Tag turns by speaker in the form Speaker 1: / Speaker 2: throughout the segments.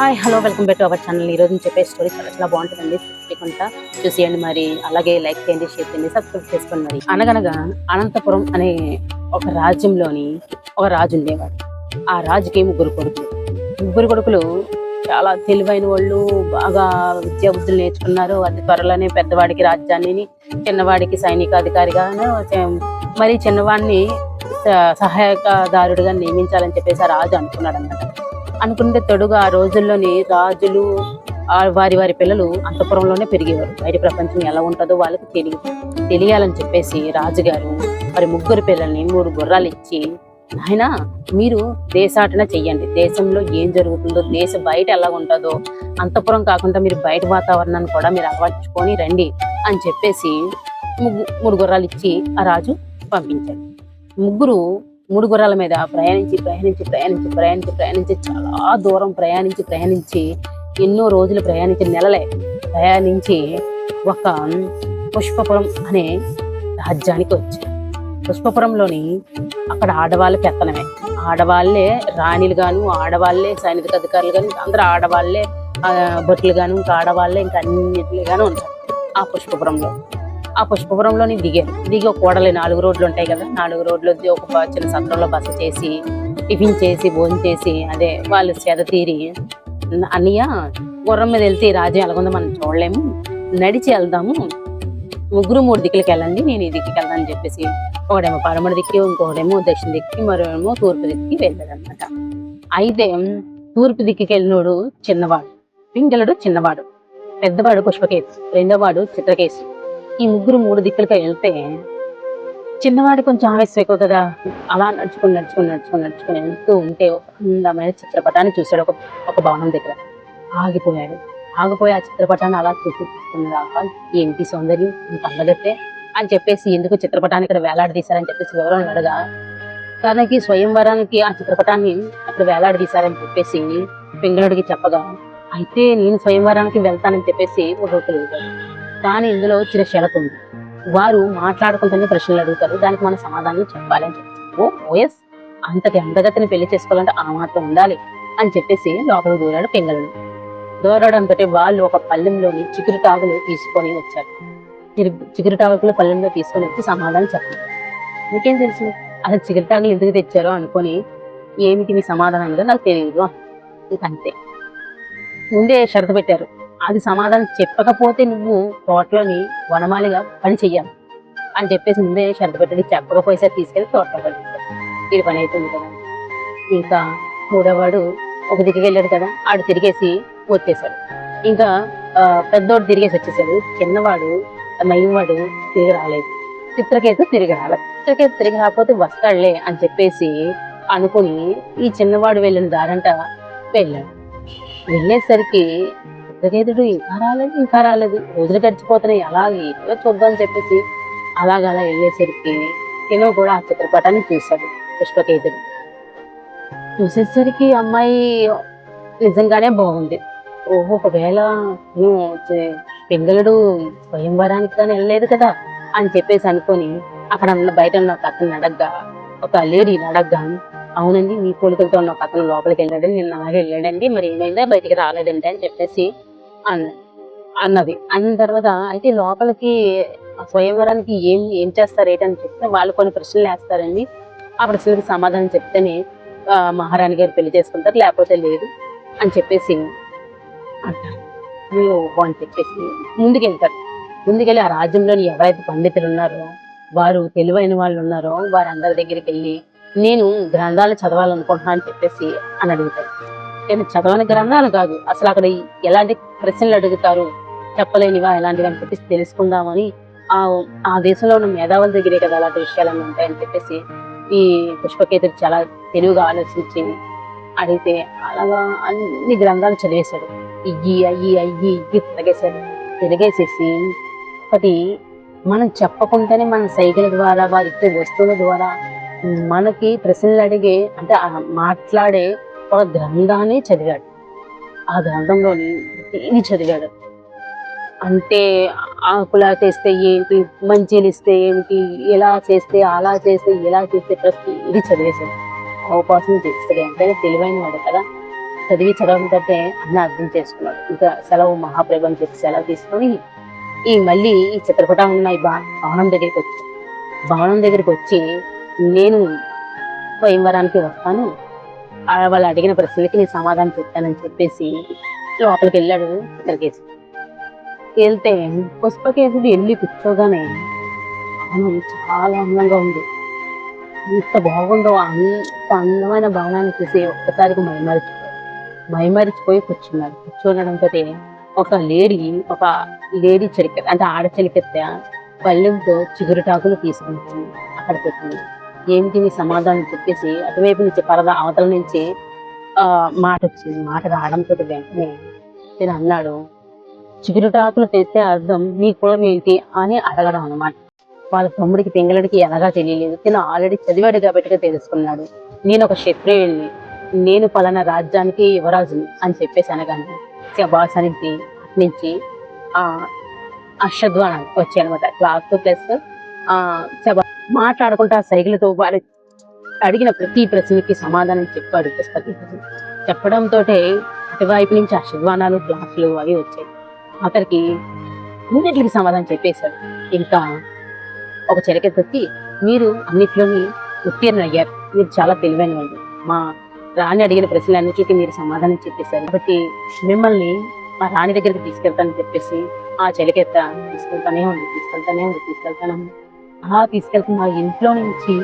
Speaker 1: Hi hello welcome back to our channel. ఈరోజు నేను చెప్పే స్టోరీ చాలా చాలా బాగుంటుందండి. చేయకుండా చూసేయండి మరి. అలాగే లైక్ చేయండి షేర్ చేయండి సబ్స్క్రైబ్ చేసుకోండి మరి. అనగనగా అనంతపురం అనే ఒక రాజ్యంలోని ఒక రాజు ఉండేవాడు. ఆ రాజుకి ముగ్గురు కొడుకులు. ముగ్గురు కొడుకులు చాలా తెలివైన వాళ్ళు బాగా విద్యాబుద్ధులు నేర్చుకున్నారు. అతి త్వరలోనే పెద్దవాడికి రాజ్యాన్ని చిన్నవాడికి సైనికాధికారిగా మరి చిన్నవాడిని స- సహాయకదారుడిగా నియమించాలని చెప్పేసి ఆ రాజు అనుకున్నాడు అన్నమాట అనుకుంటే తొడుగు ఆ రోజుల్లోనే రాజులు వారి వారి పిల్లలు అంతపురంలోనే పెరిగేవారు. బయట ప్రపంచం ఎలా ఉంటుందో వాళ్ళకి తెలియదు తెలియాలని చెప్పేసి రాజుగారు మరి ముగ్గురు పిల్లల్ని మూడు గుర్రాలు ఇచ్చి ఆయన మీరు దేశాటన చెయ్యండి. దేశంలో ఏం జరుగుతుందో దేశ బయట ఎలా ఉంటుందో అంతపురం కాకుండా మీరు బయట వాతావరణాన్ని కూడా మీరు అలవర్చుకొని రండి అని చెప్పేసి ముగ్గు మూడు గుర్రాలు ఇచ్చి ఆ రాజు పంపించాడు. ముగ్గురు మూడు గుర్రాల మీద ప్రయాణించి ప్రయాణించి ప్రయాణించి ప్రయాణించి ప్రయాణించి చాలా దూరం ప్రయాణించి ప్రయాణించి ఎన్నో రోజులు ప్రయాణించి నెలలే ప్రయాణించి ఒక పుష్పపురం అనే రాజ్యానికి వచ్చాయి పుష్పపురంలోని అక్కడ ఆడవాళ్ళ పెత్తనమే. ఆడవాళ్ళే రాణిలు గాను ఆడవాళ్ళే సైనిక అధికారులు గాను అందరూ ఆడవాళ్ళే బొట్లు గాను ఇంకా ఆడవాళ్ళే ఇంకా అన్నిటిగాను ఉంటారు ఆ పుష్పపురంలో. ఆ పుష్పపురంలోని దిగారు దిగి ఒక కూడలి నాలుగు రోడ్లు ఉంటాయి కదా నాలుగు రోడ్లు ఒక చిన్న సత్రంలో బస చేసి టిఫిన్ చేసి భోజనం చేసి అదే వాళ్ళు సేద తీరి అన్నయ్య గుర్రం మీద వెళ్తే ఈ రాజ్యం ఎలాగుందో మనం చూడలేము. నడిచి వెళ్దాము. ముగ్గురు మూడు దిక్కులకి వెళ్ళండి నేను ఈ దిక్కుకి వెళ్తాను అని చెప్పేసి ఒకడేమో పడమడి దిక్కి ఇంకొకడేమో దక్షిణ దిక్కి మరోమో తూర్పు దిక్కి వెళ్ళాడు అయితే తూర్పు దిక్కుకి వెళ్ళినోడు చిన్నవాడు పింగళుడు చిన్నవాడు పెద్దవాడు పుష్పకేతు రెండోవాడు చిత్రకేశు ఈ ముగ్గురు మూడు దిక్కులకి వెళ్తే చిన్నవాడు కొంచెం ఆవేశం ఎక్కువ కదా. అలా నడుచుకుని నడుచుకుని నడుచుకుని నడుచుకుని వెళ్తూ ఉంటే ఒక అందమైన చిత్రపటాన్ని చూశాడు. ఒక ఒక భవనం దగ్గర ఆగిపోయాడు. ఆగిపోయి ఆ చిత్రపటాన్ని అలా చూసి ఏంటి సౌందర్యం? ఇంత అని చెప్పేసి ఎందుకు చిత్రపటాన్ని ఇక్కడ వేలాడదీశారని చెప్పేసి వివరణ అడగా. తనకి స్వయంవరానికి ఆ చిత్రపటాన్ని అక్కడ వేలాడదీశారని చెప్పేసి పింగళుడికి చెప్పగా అయితే నేను స్వయంవరానికి వెళ్తానని చెప్పేసి ఒక్కొక్కరు కానీ ఇందులో వచ్చిన షరతు ఉంది. వారు మాట్లాడుకుంటూనే ప్రశ్నలు అడుగుతారు. దానికి మనం సమాధానం చెప్పాలి అని ఓ ఓఎస్ అంతటి అందగతిని పెళ్ళి చేసుకోవాలంటే ఆ మాత్రం ఉండాలి అని చెప్పేసి లోపల దూరాడు పింగళుడు. దూరడంతో వాళ్ళు ఒక పల్లెంలోని చిగురు టాగులు తీసుకొని వచ్చారు. చిగురు టాగులు పల్లెంలో తీసుకొని వచ్చి సమాధానం చెప్పారు. మీకేం తెలుసు? అసలు చిగురు టాగులు ఎందుకు తెచ్చారో అనుకొని ఏమిటి మీ సమాధానం నాకు తెలియదు ఇంక అంతే ముందే షరతు పెట్టారు. అది సమాధానం చెప్పకపోతే నువ్వు తోటలోని వనమాలిగా పని చెయ్యాలి అని చెప్పేసి ముందే శ్రద్ధ పెట్టి చెప్పకపోయేసరికి తీసుకెళ్ళి తోటలో పని ఇది పని అవుతుంది కదా. ఇంకా మూడోవాడు ఒక దిక్కు వెళ్ళాడు కదా ఆడు తిరిగేసి వచ్చేసాడు. ఇంకా పెద్దోడు తిరిగేసి వచ్చేసాడు. చిన్నవాడు నయ్యవాడు తిరిగి రాలేదు. చిత్రకేతు తిరిగి రాలేదు. చిత్రకేతు తిరిగి రాకపోతే వస్తాడులే అని చెప్పేసి అనుకుని ఈ చిన్నవాడు వెళ్ళిన దారంట వెళ్ళాడు. వెళ్ళేసరికి చిత్రకేతుడు ఇంకా రాలేదు ఇంకా రాలేదు. రోజులు గడిచిపోతున్నాయి. అలాగే ఏదో చూద్దాం చెప్పేసి అలాగ అలా వెళ్ళేసరికి తిను కూడా ఆ చిత్రపటాన్ని చూశాడు పుష్పకేతుడు. చూసేసరికి అమ్మాయి నిజంగానే బాగుంది. ఓహో ఒకవేళ నువ్వు పింగళుడు స్వయంవరానికి కానీ వెళ్ళలేదు కదా అని చెప్పేసి అనుకొని అక్కడ ఉన్న బయట ఉన్న ఒక అతను అడగ్గా ఒక లేడీ అడగ్గా అవునండి మీ కొడుకులతో ఉన్న ఒక అతను లోపలికి వెళ్ళాడు నిన్న అలాగే వెళ్ళాడండి మరి ఏమైందా? బయటికి రాలేదండి అని చెప్పేసి అన్నది. అన్న తర్వాత అయితే లోపలికి స్వయంవరానికి ఏం ఏం చేస్తారు ఏంటని చెప్తే వాళ్ళు కొన్ని ప్రశ్నలు వేస్తారండి. ఆ ప్రశ్నలకు సమాధానం చెప్తేనే మహారాణి గారు పెళ్ళి చేసుకుంటారు లేకపోతే లేదు అని చెప్పేసి అంటారు. "అయ్యో" అని చెప్పేసి ముందుకెళ్తారు. ముందుకెళ్ళి ఆ రాజ్యంలోని ఎవరైతే పండితులు ఉన్నారో వారు తెలివైన వాళ్ళు ఉన్నారో వారందరి దగ్గరికి వెళ్ళి నేను గ్రంథాలు చదవాలనుకుంటున్నాను అని చెప్పేసి అని అడుగుతారు. నేను చదవని గ్రంథాలు కాదు. అసలు అక్కడ ఎలాంటి ప్రశ్నలు అడుగుతారు చెప్పలేనివా ఎలాంటివి అని చెప్పేసి తెలుసుకుందామని ఆ ఆ దేశంలో ఉన్న మేధావుల దగ్గరే కదా అలాంటి విషయాలన్నీ ఉంటాయని చెప్పేసి ఈ పుష్పకేతుడు చాలా తెలివిగా ఆలోచించి అడిగితే అలాగా అన్ని గ్రంథాలు చదివేశాడు. ఇయ్యి అయ్యి అయ్యి ఇయ్యి తిరగేశాడు. తిరగేసేసి ఒకటి మనం చెప్పకుండానే మన సైకిల్ ద్వారా వారి ఇచ్చే వస్తువుల ద్వారా మనకి ప్రశ్నలు అడిగే అంటే మాట్లాడే గొప్ప గ్రంథాన్ని చదివాడు. ఆ గ్రంథంలోని ఇది చదివాడు? అంటే ఆకులా చేస్తే ఏంటి? మంచిలు ఇస్తే ఏంటి? ఎలా చేస్తే అలా చేస్తే ఎలా చేస్తే ప్రతి ఇది చదివేశాడు? అవకాశం చేస్తాడు ఎంతైనా తెలివైన వాడు కదా. చదివి చదవడంతో అన్న అర్థం చేసుకున్నాడు. ఇంకా సెలవు మహాప్రభం చెప్పి సెలవు తీసుకొని ఈ మళ్ళీ ఈ చిత్రపటం ఉన్న ఈ భా- భవనం దగ్గరికి వచ్చి భవనం దగ్గరికి వచ్చి నేను స్వయంవరానికి వస్తాను. వాళ్ళు అడిగిన ప్రశ్నలకి నేను సమాధానం చెప్తానని చెప్పేసి లోపలికి వెళ్ళాడు చిత్రకేశి వెళ్తే పుష్పకేశుడు వెళ్ళి కూర్చోగానే భవనం చాలా అందంగా ఉంది. ఎంత బాగుందో అంత అందమైన భవనాన్ని చూసి ఒక్కసారికి మైమరిచిపోయి మైమరిచిపోయి కూర్చున్నాడు. కూర్చోనడంతో ఒక లేడీ ఒక లేడీ చెలికెత్త అంటే ఆడ చెలికెత్త పళ్ళెంతో చిగురుటాకులు తీసుకుంటుంది అక్కడ పెట్టింది ఏంటి నీ సమాధానం చెప్పేసి అటువైపు నుంచి పరద అవతల నుంచి మాట వచ్చింది మాట రావడంతో వెంటనే నేను అన్నాడు చిగురుటాకులు తెస్తే అర్థం నీ కులం ఏంటి? అని అడగడం అనమాట వాళ్ళ తమ్ముడికి పింగళడికి ఎలాగా తెలియలేదు. తిను ఆల్రెడీ చదివాడు కాబట్టి తెలుసుకున్నాడు. నేను ఒక క్షత్రియుల్ని నేను పలానా రాజ్యానికి యువరాజుని అని చెప్పేసి అనగానే శబాసానికి నుంచి ఆ అశ్వద్వాన వచ్చాయనమాట క్లాత్ ప్లస్ మాట్లాడుకుంటా సైకిల్తో వారు అడిగిన ప్రతి ప్రశ్నకి సమాధానం చెప్పాడు పుస్తకం. చెప్పడంతో అటువైపు నుంచి అశ్వద్వానాలు క్లాసులు అవి వచ్చాయి. అతనికి అన్నిటికి సమాధానం చెప్పేశాడు. ఇంకా ఒక చెరకెత్తి మీరు అన్నిట్లోని ఉత్తీర్ణ అయ్యారు. మీరు చాలా తెలివైన వాళ్ళు. మా రాణి అడిగిన ప్రశ్నలన్నిటికీ మీరు సమాధానం చెప్పేశారు. కాబట్టి మిమ్మల్ని మా రాణి దగ్గరికి తీసుకెళ్తానని చెప్పేసి ఆ చెలికెత్త తీసుకెళ్తానే ఉంది. తీసుకెళ్తానే ఉంది. తీసుకెళ్తానే అలా తీసుకెళ్తున్న ఆ ఇంట్లో నుంచి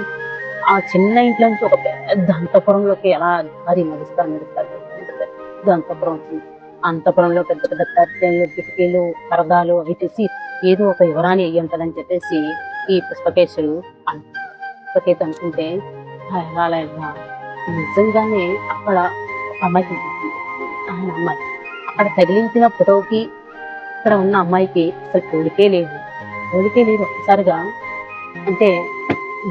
Speaker 1: ఆ చిన్న ఇంట్లో నుంచి ఒక పెద్ద అంతపురంలోకి ఎలా అది నడుస్తారు నడుస్తారు? పెద్ద అంతపురం వచ్చింది అంతపురంలో పెద్ద పెద్ద కట్టెలు కిటికీలు పరదాలు అవి చూసి ఏదో ఒక యువరాణి అయ్యి ఉంటుందని చెప్పేసి ఈ పుష్పకేశుడు అన్- అనుకుంటే ఎలా అలా ఎలా? నిజంగానే అక్కడ ఒక అమ్మాయి ఆయన అమ్మాయి. అక్కడ తగిలించిన ఫోటోకి ఇక్కడ ఉన్న అమ్మాయికి అసలు పోలికే లేదు. పోలికే లేదు. ఒక్కసారిగా అంటే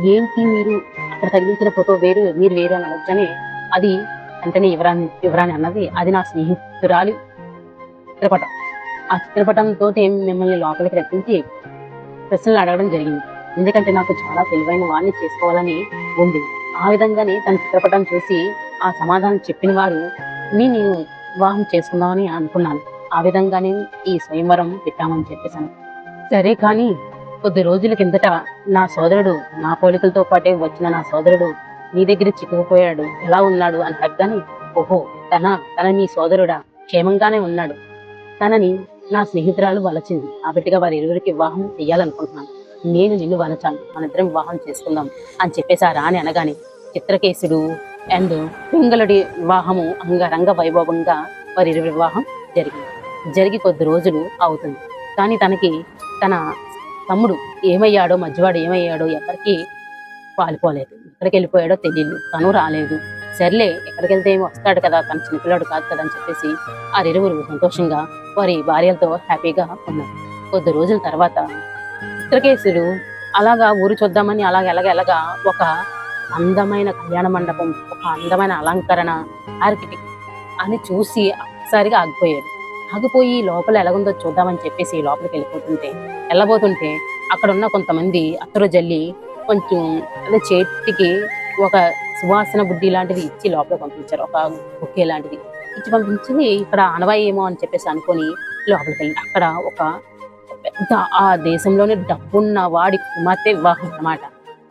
Speaker 1: ఏంటి మీరు అక్కడ తగిలించిన ఫోటో వేరు మీరు వేరు అని అనొచ్చని అది అంటేనే యువరాణి యువరాణి అన్నది అది నా స్నేహితురాలి చిత్రపటం ఆ చిత్రపటంతో మిమ్మల్ని లోపలికి రప్పించి ప్రశ్నలు అడగడం జరిగింది. ఎందుకంటే నాకు చాలా తెలివైన వాడిని చేసుకోవాలని ఉంది. ఆ విధంగానే తన చిత్రపటం చూసి ఆ సమాధానం చెప్పిన వారు నేను వివాహం చేసుకుందామని అనుకున్నాను. ఆ విధంగానే ఈ స్వయంవరం పెట్టామని చెప్పేశాను. సరే కానీ కొద్ది రోజుల కిందట నా సోదరుడు నా పోలికలతో పాటే వచ్చిన నా సోదరుడు నీ దగ్గర చిక్కుకుపోయాడు. ఎలా ఉన్నాడు అని తగ్గని ఓహో తన తన నీ సోదరుడా? క్షేమంగానే ఉన్నాడు. తనని నా స్నేహితురాలు వలచింది. కాబట్టిగా వారి ఇరువురికి వివాహం చెయ్యాలనుకుంటున్నాను. నేను నిన్ను వలచాను. మనిద్దరం వివాహం చేసుకుందాం అని చెప్పేసి ఆ రాణి అనగానే చిత్రకేశుడు అండ్ పింగళుడి వివాహము అంగరంగ వైభవంగా వారి ఇరువురి వివాహం జరిగింది. జరిగి కొద్ది రోజులు అవుతుంది. కానీ తనకి తన తమ్ముడు ఏమయ్యాడో మధ్యవాడు ఏమయ్యాడో ఎవరికి పాలిపోలేదు. ఎక్కడికి వెళ్ళిపోయాడో తెలియదు తను రాలేదు. సర్లే ఎక్కడికి వెళ్తే ఏమి వస్తాడు కదా తన చిన్నపిల్లాడు కాదు కదా అని చెప్పేసి ఆ ఇరువురు సంతోషంగా వారి భార్యలతో హ్యాపీగా ఉన్నారు. కొద్ది రోజుల తర్వాత చిత్రకేశుడు అలాగా ఊరు చూద్దామని అలాగ ఎలాగెలాగా ఒక అందమైన కళ్యాణ మండపం ఒక అందమైన అలంకరణ ఆర్కిటెక్ట్ అని చూసి ఒకసారిగా ఆగిపోయాడు. ఆగిపోయి లోపల ఎలాగుందో చూద్దామని చెప్పేసి లోపలికి వెళ్ళిపోతుంటే వెళ్ళబోతుంటే అక్కడ ఉన్న కొంతమంది అత్తరు జల్లి కొంచెం అదే చేతికి ఒక సువాసన బుడ్డి లాంటిది ఇచ్చి లోపల పంపించారు. ఒక బుక్కే లాంటిది ఇచ్చి పంపించి ఇక్కడ అనవాయి ఏమో అని చెప్పేసి అనుకొని లోపలికి వెళ్ళి అక్కడ ఒక పెద్ద ఆ దేశంలోనే డబ్బున్న వాడి కుమార్తె వివాహం అన్నమాట.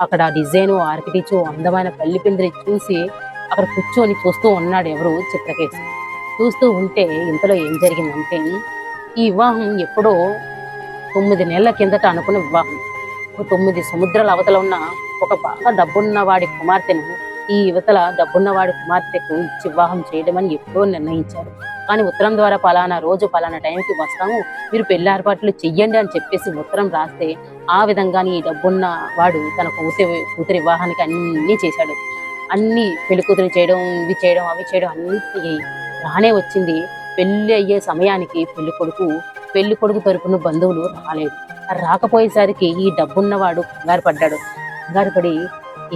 Speaker 1: అక్కడ డిజైన్ ఆర్కిటెక్చర్ అందమైన పల్లి పిందిరి చూసి అక్కడ కూర్చొని చూస్తూ ఉన్నాడు ఎవరు చిత్రకేసి చూస్తూ ఉంటే ఇంతలో ఏం జరిగిందంటే ఈ వివాహం ఎప్పుడో తొమ్మిది నెలల కిందట అనుకున్న వివాహం. ఒక తొమ్మిది సముద్రాల అవతల ఉన్న ఒక బాగా డబ్బున్న వాడి కుమార్తెను ఈ యువతల డబ్బున్న వాడి కుమార్తెకు ఇచ్చి వివాహం చేయడం అని ఎప్పుడో నిర్ణయించారు. కానీ ఉత్తరం ద్వారా పలానా రోజు పలానా టైంకి వస్తాము మీరు పెళ్ళి ఏర్పాట్లు చెయ్యండి అని చెప్పేసి ఉత్తరం రాస్తే ఆ విధంగానే ఈ డబ్బున్న వాడు తన కూతురి కూతురి వివాహానికి అన్ని చేశాడు. అన్ని పెళ్ళి కూతురు చేయడం ఇవి చేయడం అవి చేయడం అన్ని రానే వచ్చింది. పెళ్ళి అయ్యే సమయానికి పెళ్ళి కొడుకు పెళ్ళి కొడుకు తరపున బంధువులు రాలేదు. రాకపోయేసరికి ఈ డబ్బున్నవాడు కంగారు పడ్డాడు. కంగారు పడి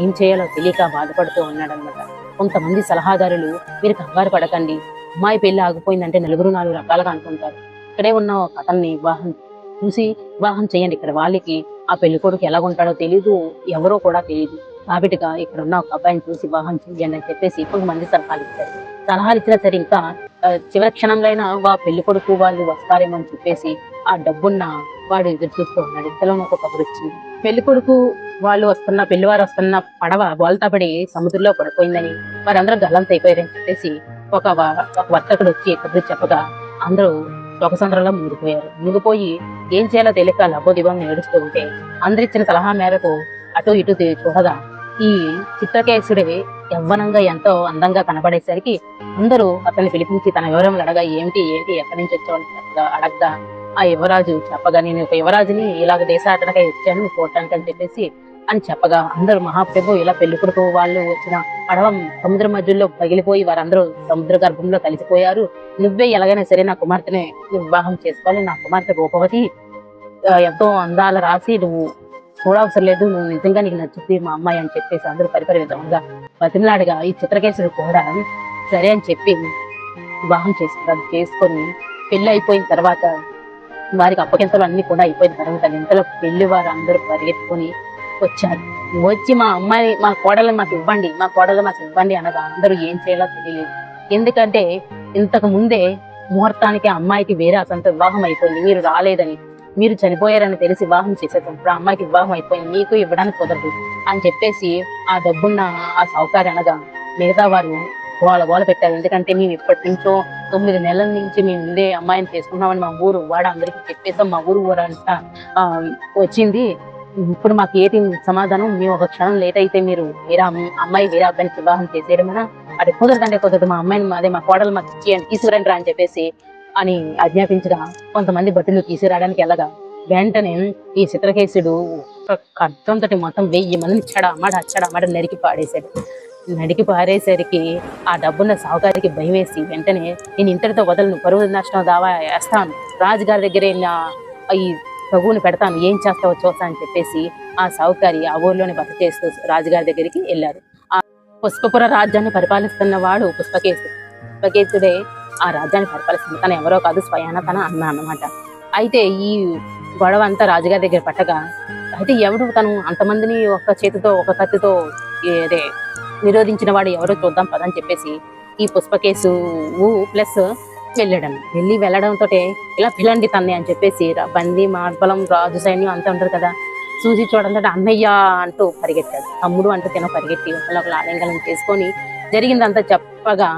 Speaker 1: ఏం చేయాలో తెలియక బాధపడుతూ ఉన్నాడనమాట కొంతమంది సలహాదారులు మీరు కంగారు పడకండి. అమ్మాయి పెళ్ళి ఆగిపోయిందంటే నలుగురు నాలుగు రకాలుగా అనుకుంటారు. ఇక్కడే ఉన్న ఒక వివాహం చూసి వివాహం చేయండి. ఇక్కడ వాళ్ళకి ఆ పెళ్ళి కొడుకు ఎలా ఉంటాడో తెలీదు ఎవరో కూడా తెలియదు కాబట్టిగా ఇక్కడ ఉన్న ఒక అబ్బాయిని చూసి వివాహం చేయండి అని చెప్పేసి కొంతమంది సలహాలు ఇచ్చారు. సలహాలు ఇచ్చినా సరే ఇంకా చివరి క్షణంలో అయినా వా పెళ్ళి కొడుకు వాళ్ళు వస్తారేమో అని చెప్పేసి ఆ డబ్బున్న వాడు ఎదురు చూస్తూ ఉన్నాడు. ఇంతలో ఒక కబురు వచ్చింది. పెళ్ళి కొడుకు వాళ్ళు వస్తున్న పెళ్ళివారు వస్తున్న పడవ బోల్తా పడి సముద్రంలో పడిపోయిందని వారందరూ గల్లంత అయిపోయారని చెప్పేసి ఒక వ- ఒక వర్తకుడు వచ్చి కబురు చెప్పగా అందరూ ఒక మునిగిపోయారు. మునిగిపోయి ఏం చేయాలో తెలియక లబ్బో దివం ఏడుస్తూ ఉంటే అందరిచ్చిన సలహా మేరకు అటు ఇటు చూడగా ఈ చిత్రకేశుడి యవ్వనంగా ఎంతో అందంగా కనబడేసరికి అందరూ అతన్ని పిలిపించి తన వివరములు అడగా ఏమిటి ఏంటి ఎక్కడి నుంచి వచ్చావు? అడగ్దా ఆ యువరాజు చెప్పగా నేను ఒక యువరాజుని ఇలాగ దేశాటనకై వచ్చాను చూడటానికి అని చెప్పేసి అని చెప్పగా అందరూ మహాప్రభు ఇలా పెళ్ళి కొడుకు వాళ్ళు వచ్చిన పడవ సముద్ర మధ్యలో పగిలిపోయి వారందరూ సముద్ర గర్భంలో కలిసిపోయారు. నువ్వే ఎలాగైనా సరే నా కుమార్తెని వివాహం చేసుకోవాలి. నా కుమార్తె రూపవతి ఎంతో అందాల రాసి నువ్వు చూడవసరం లేదు. నువ్వు నిజంగా నీకు నచ్చుద్ది మా అమ్మాయి అని చెప్పేసి అందరూ పరిపరి విధంగా బతిమలాడగా ఈ చిత్రకేశుడు కూడా. సరే అని చెప్పి వివాహం చేసుకున్నారు చేసుకొని పెళ్ళి అయిపోయిన తర్వాత వారికి అప్పగింతలు అన్ని కూడా అయిపోయిన తర్వాత ఇంతలో పెళ్ళి వారు అందరూ పరిగెత్తుకొని వచ్చారు. వచ్చి మా అమ్మాయి మా కోడలు మాకు ఇవ్వండి మా కోడలు మాకు ఇవ్వండి అనగా అందరూ ఏం చేయాలో తెలియలేదు. ఎందుకంటే ఇంతకు ముందే ముహూర్తానికి ఆ అమ్మాయికి వేరే అతనితో వివాహం అయిపోయింది. మీరు రాలేదని మీరు చనిపోయారని తెలిసి వివాహం చేసేటప్పుడు ఇప్పుడు అమ్మాయికి వివాహం అయిపోయింది మీకు ఇవ్వడానికి కుదరదు అని చెప్పేసి ఆ డబ్బున్న ఆ సౌకర్యం అనగా మిగతా వారు గోల గోల పెట్టారు. ఎందుకంటే మేము ఇప్పటి నుంచో తొమ్మిది నెలల నుంచి మేము ముందే అమ్మాయిని చేసుకున్నామని మా ఊరు వాడు అందరికీ చెప్పేసాం మా ఊరు ఊరంతా వచ్చింది. ఇప్పుడు మాకు ఏటి సమాధానం? మేము ఒక క్షణం లేట్ అయితే మీరు వేరే అమ్మాయి వేరే అబ్బాయిని వివాహం చేసేయడమేనా? అది కుదరదంటే కుదరదు. మా అమ్మాయిని అదే మా కోడలు మాకు ఇచ్చి తీసుకురండి రా అని చెప్పేసి అని ఆజ్ఞాపించగా కొంతమంది భటులు తీసుకురావడానికి వెళ్ళగా వెంటనే ఈ చిత్రకేశుడు ఖడ్గంతో మొత్తం వెయ్యి మందిని చెడ అమ్మడ నరికి పాడేశాడు నడికి పారేసరికి ఆ డబ్బున్న సావుకారికి భయం వేసి వెంటనే నేను ఇంతటితో వదలను పరువు నష్టం దావా వేస్తాను. రాజుగారి దగ్గరే నా ఈ ప్రభువుని పెడతాను ఏం చేస్తావో చూస్తా అని చెప్పేసి ఆ సావుకారి ఆ ఊర్లోనే బస చేస్తూ రాజుగారి దగ్గరికి వెళ్ళారు. ఆ పుష్పపుర రాజ్యాన్ని పరిపాలిస్తున్న వాడు పుష్పకేశుడు. పుష్పకేశుడే ఆ రాజ్యాన్ని పరిపాలిస్తుంది. తను ఎవరో కాదు స్వయాన తన అన్న అన్నమాట. అయితే ఈ గొడవ అంతా రాజుగారి దగ్గర పట్టగా అయితే ఎవడు తను అంతమందిని ఒక చేతితో ఒక కత్తితో అదే నిరోధించిన వాడు ఎవరో చూద్దాం పదని చెప్పేసి ఈ పుష్పకేసు ప్లస్ వెళ్ళడం. వెళ్ళి వెళ్ళడంతో ఇలా పిల్లండి తన్ని అని చెప్పేసి బంది మార్బలం రాజు సైన్యం అంతా ఉంటారు కదా చూసి చూడంతో అన్నయ్య అంటూ పరిగెత్తాడు. తమ్ముడు అంటూ తిన పరిగెత్తి ఒకళ్ళొకళ్ళు ఆలింగనం చేసుకొని జరిగిందంతా చెప్పగా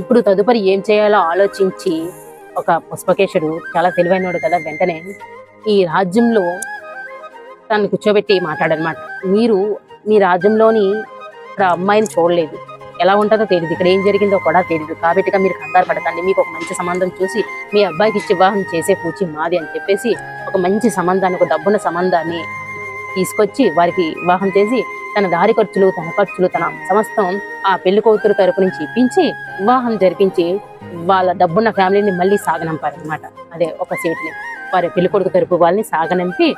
Speaker 1: ఇప్పుడు తదుపరి ఏం చేయాలో ఆలోచించి ఒక పుష్పకేశుడు చాలా తెలివైనడు కదా వెంటనే ఈ రాజ్యంలో తను కూర్చోబెట్టి మాట్లాడనమాట. మీరు మీ రాజ్యంలోని ఇక్కడ అమ్మాయిని చూడలేదు. ఎలా ఉంటుందో తెలియదు ఇక్కడ ఏం జరిగిందో కూడా తెలియదు కాబట్టి మీరు కంగారు పడకండి. మీకు ఒక మంచి సంబంధం చూసి మీ అబ్బాయికి ఇచ్చి వివాహం చేసే పూచి మాది అని చెప్పేసి ఒక మంచి సంబంధాన్ని ఒక డబ్బున్న సంబంధాన్ని తీసుకొచ్చి వారికి వివాహం చేసి తన దారి ఖర్చులు తన ఖర్చులు తన సమస్తం ఆ పెళ్ళి కూతురు తరపు నుంచి ఇప్పించి వివాహం జరిపించి వాళ్ళ డబ్బున్న ఫ్యామిలీని మళ్ళీ సాగనంపారు అనమాట అదే ఒక సీట్ని వారి పెళ్ళి కొడుకు తరపు వాళ్ళని సాగనంపి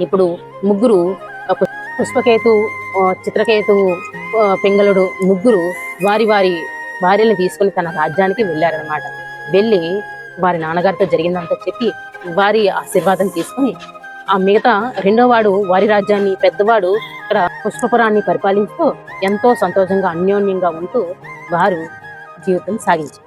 Speaker 1: ఇప్పుడు ముగ్గురు ఆ పుష్పకేతు చిత్రకేతు పింగళుడు ముగ్గురు వారి వారి భార్యలను తీసుకొని తన రాజ్యానికి వెళ్ళారనమాట వెళ్ళి వారి నాన్నగారితో జరిగిందంతా చెప్పి వారి ఆశీర్వాదం తీసుకొని ఆ మిగతా రెండో వాడు వారి రాజ్యాన్ని పెద్దవాడు ఇక్కడ పుష్పపురాన్ని పరిపాలిస్తూ ఎంతో సంతోషంగా అన్యోన్యంగా ఉంటూ వారు జీవితం సాగించారు.